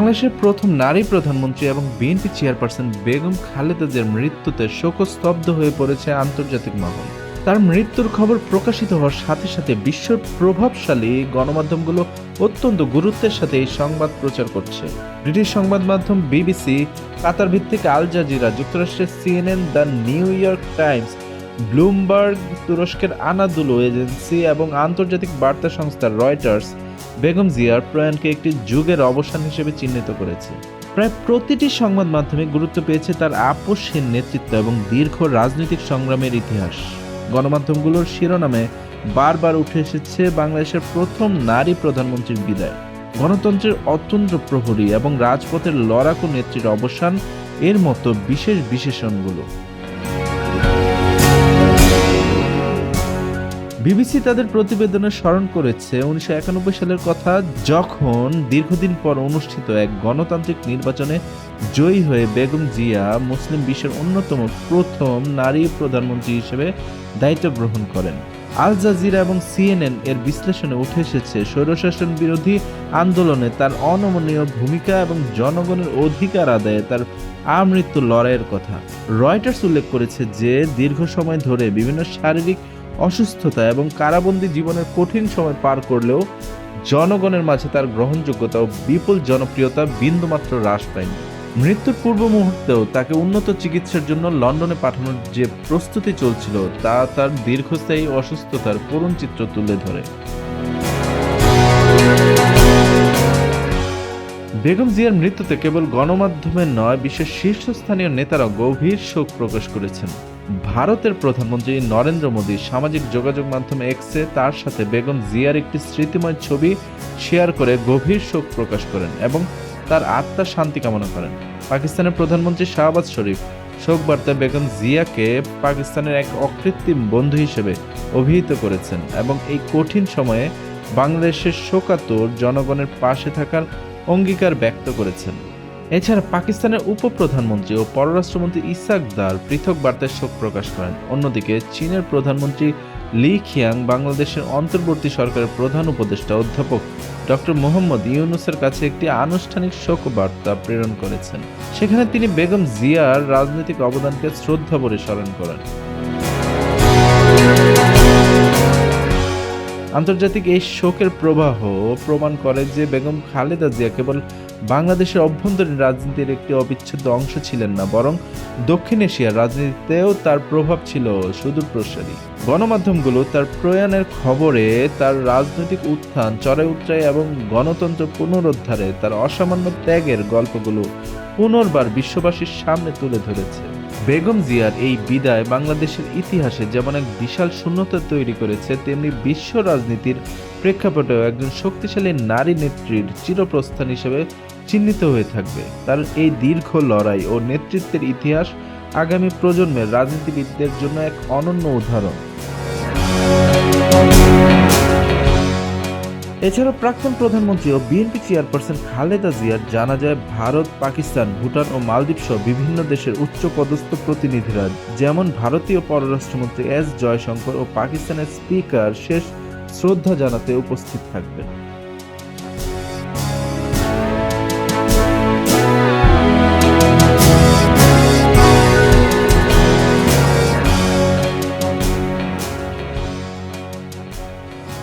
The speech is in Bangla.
বাংলাদেশের প্রথম নারী প্রধানমন্ত্রী এবং বিএনপি চেয়ারপারসন বেগম খালেদা জিয়ার মৃত্যুতে শোকস্তব্ধ হয়ে পড়েছে আন্তর্জাতিক মহল। তার মৃত্যুর খবর প্রকাশিত হওয়ার সাথে সাথে বিশ্বের প্রভাবশালী গণমাধ্যমগুলো অত্যন্ত গুরুত্বের সাথে এই সংবাদ প্রচার করছে। ব্রিটিশ সংবাদ মাধ্যম বিবিসি কাতার ভিত্তিক আল জাজিরা, যুক্তরাষ্ট্রের CNN, the New York Times Bloomberg তুরস্কের আনাদুলো এজেন্সি এবং আন্তর্জাতিক বার্তা সংস্থা রয়টার্স বেগম জিয়ার প্রয়াণকে একটি যুগের অবসান হিসেবে চিহ্নিত করেছে। প্রায় প্রতিটি সংবাদ মাধ্যমে গুরুত্ব পেয়েছে তার আপসহীন নেতৃত্ব এবং দীর্ঘ রাজনৈতিক সংগ্রামের ইতিহাস। গণমাধ্যমগুলোর শিরোনামে বারবার উঠে এসেছে বাংলাদেশের প্রথম নারী প্রধানমন্ত্রীর বিদায়। গণতন্ত্রের অত্যন্ত প্রহরী এবং রাজপথের লড়াকু নেত্রীর অবসান এর মতো বিশেষ বিশেষণগুলো। বিবিসি তাদের প্রতিবেদনে স্মরণ করেছে, উনিশশো একানব্বই সালের কথা যখন দীর্ঘদিন পর অনুষ্ঠিত এক গণতান্ত্রিক নির্বাচনে জয়ী হয়ে বেগম জিয়া মুসলিম বিশ্বের অন্যতম প্রথম নারী প্রধানমন্ত্রী হিসেবে দায়িত্ব গ্রহণ করেন। আল জাজিরা এবং সিএনএন এর বিশ্লেষণে উঠে এসেছে, স্বৈরশাসন বিরোধী আন্দোলনে তার অনমনীয় ভূমিকা এবং জনগণের অধিকার আদায়ে তার আমৃত্যু লড়াইয়ের কথা। রয়টার্স উল্লেখ করেছে যে, দীর্ঘ সময় ধরে বিভিন্ন শারীরিক অসুস্থতা এবং কারাবন্দী জীবনের কঠিন সময় পার করলেও জনগণের মাঝে তার গ্রহণযোগ্যতা ও বিপুল জনপ্রিয়তা বিন্দুমাত্র হ্রাস পায়নি। মৃত্যুর পূর্ব মুহূর্তেও তাকে উন্নত চিকিৎসার জন্য লন্ডনে পাঠানোর যে প্রস্তুতি চলছিল, তা তার দীর্ঘস্থায়ী অসুস্থতার করুণ চিত্র তুলে ধরে। বেগম জিয়ার মৃত্যুতে কেবল গণমাধ্যমে নয়, বিশ্বের শীর্ষস্থানীয় নেতারা গভীর শোক প্রকাশ করেছেন। ভারতের প্রধানমন্ত্রী নরেন্দ্র মোদী সামাজিক যোগাযোগ মাধ্যমে এক্সে তার সাথে বেগম জিয়ার একটি স্মৃতিময় ছবি শেয়ার করে গভীর শোক প্রকাশ করেন এবং তার আত্মার শান্তি কামনা করেন। পাকিস্তানের প্রধানমন্ত্রী শাহবাজ শরীফ শোক বার্তায় বেগম জিয়াকে পাকিস্তানের এক অকৃত্রিম বন্ধু হিসেবে অভিহিত করেছেন এবং এই কঠিন সময়ে বাংলাদেশের শোকাতুর জনগণের পাশে থাকার অঙ্গীকার ব্যক্ত করেছেন। এছাড়া পাকিস্তানের উপপ্রধানমন্ত্রী ও পররাষ্ট্রমন্ত্রী ইসাক দার পৃথক বার্তায় শোক প্রকাশ করেন। অন্যদিকে, চীনের প্রধানমন্ত্রী লি খিয়াং বাংলাদেশের অন্তর্বর্তী সরকারের প্রধান উপদেষ্টা অধ্যাপক ডক্টর মোহাম্মদ ইউনুসের কাছে একটি আনুষ্ঠানিক শোক বার্তা প্রেরণ করেছেন। সেখানে তিনি বেগম জিয়ার রাজনৈতিক অবদানকে শ্রদ্ধা ভরে স্মরণ করেন। আন্তর্জাতিক এই শোকের প্রবাহ প্রমাণ করে যে বেগম খালেদা জিয়া কেবল বাংলাদেশের অভ্যন্তরীণ রাজনীতির একটি অবিচ্ছেদ্য অংশ ছিলেন না, বরং দক্ষিণ এশিয়ার রাজনীতিতেও তার প্রভাব ছিল সুদূর প্রসারী। গণমাধ্যমগুলো তার প্রয়াণের খবরে তার রাজনৈতিক উত্থান চড়াই উত্তরায় এবং গণতন্ত্র পুনরুদ্ধারে তার অসামান্য ত্যাগের গল্পগুলো পুনর্বার বিশ্ববাসীর সামনে তুলে ধরেছে। বেগম জিয়ার এই বিদায় বাংলাদেশের ইতিহাসে যেমন এক বিশাল শূন্যতা তৈরি করেছে, তেমনি বিশ্ব রাজনীতির প্রেক্ষাপটেও একজন শক্তিশালী নারী নেত্রীর চিরপ্রস্থান হিসেবে চিহ্নিত হয়ে থাকবে। তার এই দীর্ঘ লড়াই ও নেতৃত্বের ইতিহাস আগামী প্রজন্মের রাজনীতিবিদদের জন্য এক অনন্য উদাহরণ। এছাড়া প্রাক্তন প্রধানমন্ত্রী ও বিএনপি চেয়ারপারসন খালেদা জিয়ার জানা যায়, ভারত, পাকিস্তান, ভুটান ও মালদ্বীপ সহ বিভিন্ন দেশের উচ্চ পদস্থ প্রতিনিধিরা, যেমন ভারতীয় পররাষ্ট্রমন্ত্রী এস জয়শঙ্কর ও পাকিস্তানের স্পিকার শেষ শ্রদ্ধা জানাতে উপস্থিত থাকবেন।